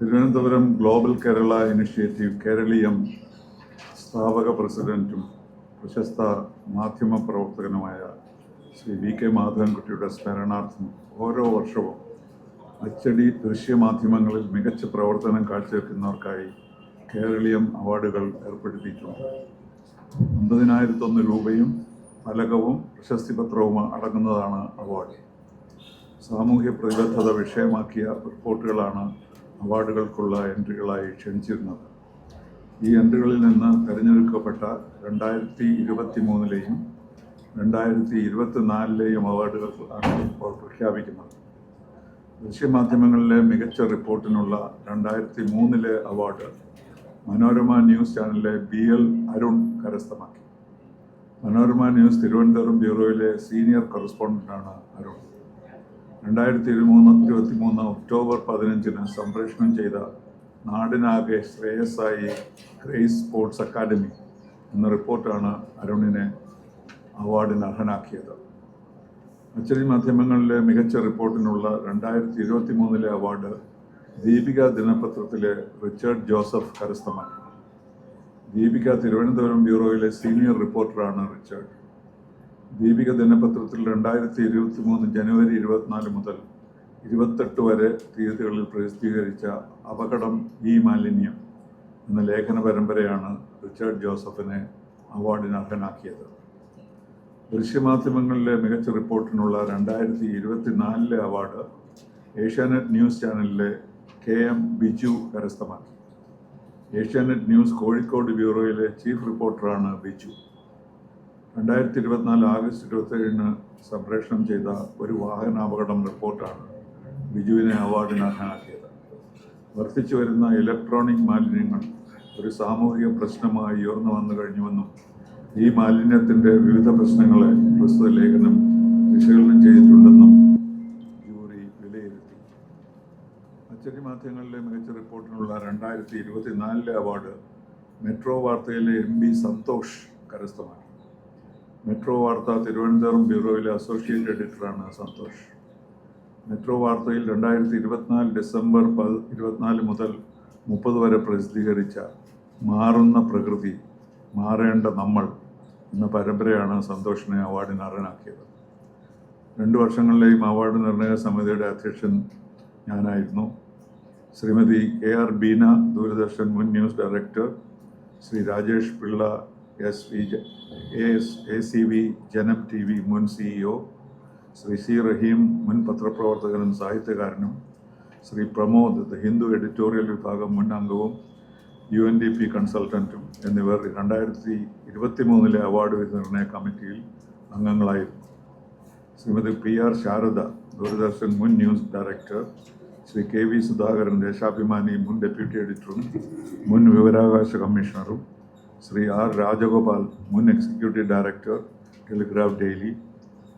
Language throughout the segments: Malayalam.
തിരുവനന്തപുരം ഗ്ലോബൽ കേരള ഇനിഷ്യേറ്റീവ് കേരളീയം സ്ഥാപക പ്രസിഡന്റും പ്രശസ്ത മാധ്യമ പ്രവർത്തകനുമായ ശ്രീ വി കെ മാധവൻകുട്ടിയുടെ സ്മരണാർത്ഥം ഓരോ വർഷവും അച്ചടി ദൃശ്യമാധ്യമങ്ങളിൽ മികച്ച പ്രവർത്തനം കാഴ്ചവെക്കുന്നവർക്കായി കേരളീയം അവാർഡുകൾ ഏർപ്പെടുത്തിയിട്ടുണ്ട്. ഒമ്പതിനായിരത്തൊന്ന് രൂപയും ഫലകവും പ്രശസ്തിപത്രവും അടങ്ങുന്നതാണ് അവാർഡ്. സാമൂഹ്യ പ്രതിബദ്ധത വിഷയമാക്കിയ റിപ്പോർട്ടുകളാണ് അവാർഡുകൾക്കുള്ള എൻട്രികളായി ക്ഷണിച്ചിരുന്നത്. ഈ എൻട്രികളിൽ നിന്ന് തിരഞ്ഞെടുക്കപ്പെട്ട രണ്ടായിരത്തി ഇരുപത്തി മൂന്നിലെയും രണ്ടായിരത്തി ഇരുപത്തിനാലിലെയും അവാർഡുകൾ ഇപ്പോൾ പ്രഖ്യാപിക്കുന്നത്. ദൃശ്യമാധ്യമങ്ങളിലെ മികച്ച റിപ്പോർട്ടിനുള്ള രണ്ടായിരത്തി മൂന്നിലെ അവാർഡ് മനോരമ ന്യൂസ് ചാനലിലെ ബി എൽ അരുൺ കരസ്ഥമാക്കി. മനോരമ ന്യൂസ് തിരുവനന്തപുരം ബ്യൂറോയിലെ സീനിയർ കറസ്പോണ്ടന്റാണ് അരുൺ. രണ്ടായിരത്തി ഇരുമൂന്ന് ഇരുപത്തി മൂന്ന് ഒക്ടോബർ പതിനഞ്ചിന് സംപ്രേഷണം ചെയ്ത നാടിനാകെ ശ്രേയസ്സായി ഗ്രേസ് സ്പോർട്സ് അക്കാദമി എന്ന റിപ്പോർട്ടാണ് അരുണിനെ അവാർഡിന് അർഹനാക്കിയത്. അച്ചടി മാധ്യമങ്ങളിലെ മികച്ച റിപ്പോർട്ടിനുള്ള രണ്ടായിരത്തി ഇരുപത്തി മൂന്നിലെ അവാർഡ് ദീപിക ദിനപത്രത്തിലെ റിച്ചർഡ് ജോസഫ് കരസ്ഥമാക്കി. ദീപിക തിരുവനന്തപുരം ബ്യൂറോയിലെ സീനിയർ റിപ്പോർട്ടറാണ് റിച്ചർഡ്. ദീപിക ദിനപത്രത്തിൽ രണ്ടായിരത്തി ഇരുപത്തി മൂന്ന് ജനുവരി ഇരുപത്തിനാല് മുതൽ ഇരുപത്തെട്ട് വരെ തീയതികളിൽ പ്രസിദ്ധീകരിച്ച അപകടം ഈ മാലിന്യം എന്ന ലേഖന പരമ്പരയാണ് റിച്ചാർഡ് ജോസഫിനെ അവാർഡിന് അർഹനാക്കിയത്. ദൃശ്യമാധ്യമങ്ങളിലെ മികച്ച റിപ്പോർട്ടിനുള്ള രണ്ടായിരത്തി ഇരുപത്തിനാലിലെ അവാർഡ് ഏഷ്യാനെറ്റ് ന്യൂസ് ചാനലിലെ കെ എം ബിജു കരസ്ഥമാക്കി. ഏഷ്യാനെറ്റ് ന്യൂസ് കോഴിക്കോട് ബ്യൂറോയിലെ ചീഫ് റിപ്പോർട്ടറാണ് ബിജു. രണ്ടായിരത്തി ഇരുപത്തിനാല് ആഗസ്റ്റ് ഇരുപത്തേഴിന് സംപ്രേഷണം ചെയ്ത ഒരു വാഹനാപകടം റിപ്പോർട്ടാണ് ബിജുവിനെ അവാർഡിന് അർഹനാക്കിയത്. വർദ്ധിച്ചു വരുന്ന ഇലക്ട്രോണിക് മാലിന്യങ്ങൾ ഒരു സാമൂഹിക പ്രശ്നമായി ഉയർന്നു വന്നു കഴിഞ്ഞുവെന്നും ഈ മാലിന്യത്തിന്റെ വിവിധ പ്രശ്നങ്ങളെ പ്രസ്തുത ലേഖനം വിശകലനം ചെയ്തിട്ടുണ്ടെന്നും ജൂറി വിലയിരുത്തി. അച്ചടി മാധ്യമങ്ങളിലെ മികച്ച റിപ്പോർട്ടിനുള്ള രണ്ടായിരത്തി ഇരുപത്തിനാലിലെ അവാർഡ് മെട്രോ വാർത്തയിലെ എം ബി സന്തോഷ് കരസ്ഥമാക്കി. മെട്രോ വാർത്ത തിരുവനന്തപുരം ബ്യൂറോയിലെ അസോസിയേറ്റ് എഡിറ്ററാണ് സന്തോഷ്. മെട്രോ വാർത്തയിൽ രണ്ടായിരത്തി ഇരുപത്തിനാല് ഡിസംബർ പത് ഇരുപത്തിനാല് മുതൽ മുപ്പത് വരെ പ്രസിദ്ധീകരിച്ച മാറുന്ന പ്രകൃതി മാറേണ്ട നമ്മൾ എന്ന പരമ്പരയാണ് സന്തോഷിനെ അവാർഡിന് അർഹനാക്കിയത് രണ്ട് വർഷങ്ങളിലെയും അവാർഡ് നിർണയ സമിതിയുടെ അധ്യക്ഷൻ ഞാനായിരുന്നു. ശ്രീമതി കെ ആർ ബീന ദൂരദർശൻ മുൻ news director Shri Rajesh Pillai S V S A C V Janam T V മുൻ സിഇഒ ശ്രീ സി റഹീം മുൻ പത്രപ്രവർത്തകനും സാഹിത്യകാരനും ശ്രീ പ്രമോദ് ദ ഹിന്ദു എഡിറ്റോറിയൽ വിഭാഗം മുൻ അംഗവും യു എൻ ഡി പി കൺസൾട്ടന്റും എന്നിവർ രണ്ടായിരത്തി ഇരുപത്തി മൂന്നിലെ അവാർഡ് നിർണയ കമ്മിറ്റിയിൽ അംഗങ്ങളായിരുന്നു. ശ്രീമതി പി ആർ ശാരദ ദൂരദർശൻ മുൻ news director Shri K V Sudhakaran Deshabhimani മുൻ ഡെപ്യൂട്ടി എഡിറ്ററും മുൻ വിവരാവകാശ കമ്മീഷണറും ശ്രീ ആർ രാജഗോപാൽ മുൻ executive director Telegraph daily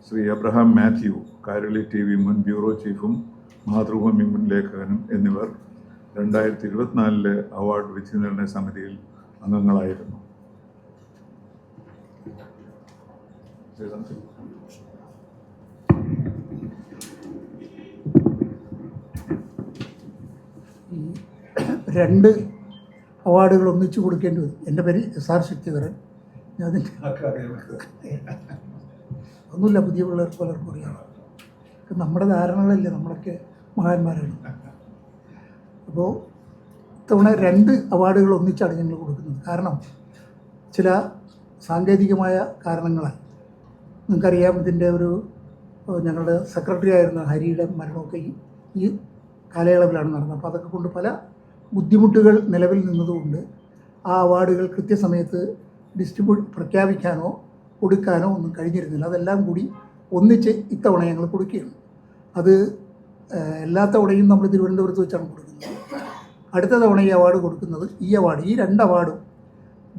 Shri Abraham Mathew Kairali T V മുൻ ബ്യൂറോ ചീഫും മാതൃഭൂമി മുൻ ലേഖകനും എന്നിവർ രണ്ടായിരത്തി ഇരുപത്തിനാലിലെ അവാർഡ് വിധി നിർണയ സമിതിയിൽ അംഗങ്ങളായിരുന്നു. രണ്ട് അവാർഡുകൾ ഒന്നിച്ചു കൊടുക്കേണ്ടി വരും. എന്റെ പേര് എസ് ആർ ശക്തിധരൻ. ഞാൻ ഒന്നുമില്ല പുതിയ പിള്ളേർക്ക് പലർക്കും അറിയാം. നമ്മുടെ ധാരണകളല്ലേ നമ്മളൊക്കെ മഹാന്മാരാണ്. അപ്പോൾ ഇത്തവണ രണ്ട് അവാർഡുകൾ ഒന്നിച്ചാണ് ഞങ്ങൾ കൊടുക്കുന്നത്. കാരണം ചില സാങ്കേതികമായ കാരണങ്ങളാൽ. നിങ്ങൾക്കറിയാം ഇതിന്റെ ഒരു ഞങ്ങളുടെ സെക്രട്ടറി ആയിരുന്ന ഹരിയുടെ മരണമൊക്കെ ഈ കാലയളവിലാണ് നടന്നത്. അപ്പോൾ അതൊക്കെ കൊണ്ട് പല ബുദ്ധിമുട്ടുകൾ നിലവിൽ നിന്നതുകൊണ്ട് ആ അവാർഡുകൾ കൃത്യസമയത്ത് ഡിസ്ട്രിബ്യൂട്ട് പ്രഖ്യാപിക്കാനോ കൊടുക്കാനോ ഒന്നും കഴിഞ്ഞിരുന്നില്ല. അതെല്ലാം കൂടി ഒന്നിച്ച് ഇത്തവണ ഞങ്ങൾ കൊടുക്കുകയാണ്. അത് എല്ലാ തവണയും നമ്മൾ തിരുവനന്തപുരത്ത് വെച്ചാണ് കൊടുക്കുന്നത്. അടുത്ത തവണ ഈ അവാർഡ് കൊടുക്കുന്നത് ഈ അവാർഡ് ഈ രണ്ട് അവാർഡും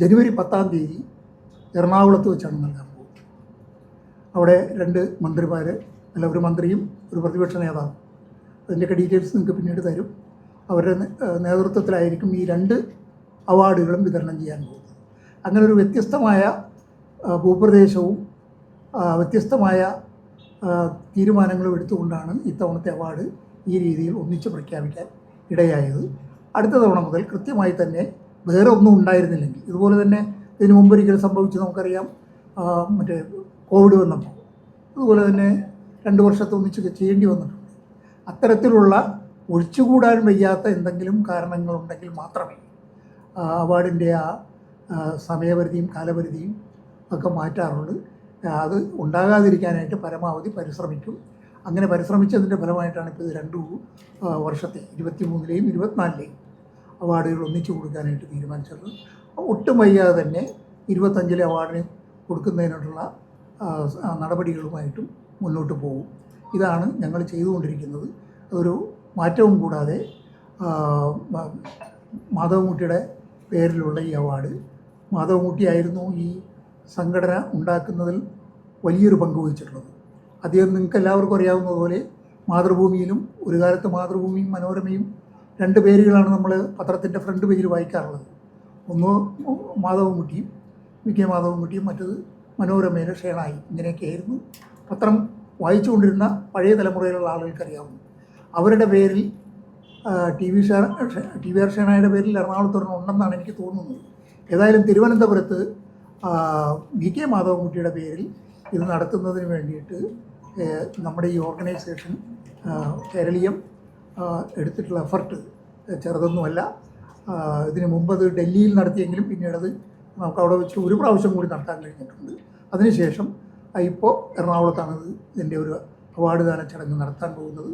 ജനുവരി പത്താം തീയതി എറണാകുളത്ത് വെച്ചാണ് നൽകാൻ പോകുന്നത്. അവിടെ രണ്ട് മന്ത്രിമാർ അല്ല ഒരു മന്ത്രിയും ഒരു പ്രതിപക്ഷ നേതാവും. അതിന്റെയൊക്കെ ഡീറ്റെയിൽസ് നിങ്ങൾക്ക് പിന്നീട് തരും. അവരുടെ നേതൃത്വത്തിലായിരിക്കും ഈ രണ്ട് അവാർഡുകളും വിതരണം ചെയ്യാൻ പോകുന്നത്. അങ്ങനെ ഒരു വ്യത്യസ്തമായ ഭൂപ്രദേശവും വ്യത്യസ്തമായ തീരുമാനങ്ങളും എടുത്തുകൊണ്ടാണ് ഇത്തവണത്തെ അവാർഡ് ഈ രീതിയിൽ ഒന്നിച്ച് പ്രഖ്യാപിക്കാൻ ഇടയായത്. അടുത്ത തവണ മുതൽ കൃത്യമായി തന്നെ വേറെ ഒന്നും ഉണ്ടായിരുന്നില്ലെങ്കിൽ ഇതുപോലെ തന്നെ ഇതിനു മുമ്പ് സംഭവിച്ചു നമുക്കറിയാം മറ്റേ കോവിഡ് വന്നപ്പോൾ. അതുപോലെ തന്നെ രണ്ട് വർഷത്തെ ഒന്നിച്ചൊക്കെ ചെയ്യേണ്ടി വന്നിട്ടുണ്ട്. അത്തരത്തിലുള്ള ഒഴിച്ചുകൂടാൻ വയ്യാത്ത എന്തെങ്കിലും കാരണങ്ങളുണ്ടെങ്കിൽ മാത്രമേ അവാർഡിന്റെ ആ സമയപരിധിയും കാലപരിധിയും ഒക്കെ മാറ്റാറുള്ളൂ. ആ, അത് ഉണ്ടാകാതിരിക്കാനായിട്ട് പരമാവധി പരിശ്രമിക്കും. അങ്ങനെ പരിശ്രമിച്ചതിന്റെ ഫലമായിട്ടാണ് ഇപ്പോൾ ഇത് രണ്ടു വർഷത്തെ ഇരുപത്തി മൂന്നിലെയും ഇരുപത്തിനാലിലെയും അവാർഡുകൾ ഒന്നിച്ചു കൊടുക്കാനായിട്ട് തീരുമാനിച്ചത് ഒട്ടും വയ്യാതെ തന്നെ ഇരുപത്തഞ്ചിലെ അവാർഡിന് കൊടുക്കുന്നതിനുള്ള നടപടികളുമായിട്ടും മുന്നോട്ട് പോകും. ഇതാണ് ഞങ്ങൾ ചെയ്തുകൊണ്ടിരിക്കുന്നത്. അതൊരു മാറ്റവും കൂടാതെ ആ, മ- മാധവൻകുട്ടിയുടെ പേരിലുള്ള ഈ അവാർഡ് മാധവൻകുട്ടിയായിരുന്നു ഈ സംഘടന ഉണ്ടാക്കുന്നതിൽ വലിയൊരു പങ്ക് വഹിച്ചിട്ടുള്ളത്. അദ്ദേഹം നിങ്ങൾക്ക് എല്ലാവർക്കും അറിയാവുന്നതുപോലെ മാതൃഭൂമിയിലും ഒരു കാലത്ത് മാതൃഭൂമിയും മനോരമയും രണ്ട് പേരുകളാണ് നമ്മൾ പത്രത്തിന്റെ ഫ്രണ്ട് പേജിൽ വായിക്കാറുള്ളത്. ഒന്ന് മാധവൻകുട്ടിയും വി കെ മാധവൻകുട്ടിയും മറ്റത് മനോരമയിലെ ഷേണായി ഇങ്ങനെയൊക്കെയായിരുന്നു പത്രം വായിച്ചുകൊണ്ടിരുന്ന പഴയ തലമുറയിലുള്ള ആളുകൾക്കറിയാവുന്നു അവരുടെ പേരിൽ ടി വി ഷാ ടി വി ആർ ഷേണായുടെ പേരിൽ എറണാകുളത്ത് ഒരെണ്ണം ഉണ്ടെന്നാണ് എനിക്ക് തോന്നുന്നത്. ഏതായാലും തിരുവനന്തപുരത്ത് വി കെ മാധവൻകുട്ടിയുടെ പേരിൽ ഇത് നടത്തുന്നതിന് വേണ്ടിയിട്ട് നമ്മുടെ ഈ ഓർഗനൈസേഷൻ കേരളീയം എടുത്തിട്ടുള്ള എഫർട്ട് ചെറുതൊന്നുമല്ല. ഇതിനു മുമ്പ് അത് ഡൽഹിയിൽ നടത്തിയെങ്കിലും പിന്നീട് അത് നമുക്ക് അവിടെ വെച്ച് ഒരു പ്രാവശ്യം കൂടി നടത്താൻ കഴിഞ്ഞിട്ടുണ്ട്. അതിനുശേഷം ഇപ്പോൾ എറണാകുളത്താണ് ഇത് ഇതിന്റെ ഒരു അവാർഡ് ദാന ചടങ്ങ് നടത്താൻ പോകുന്നത്.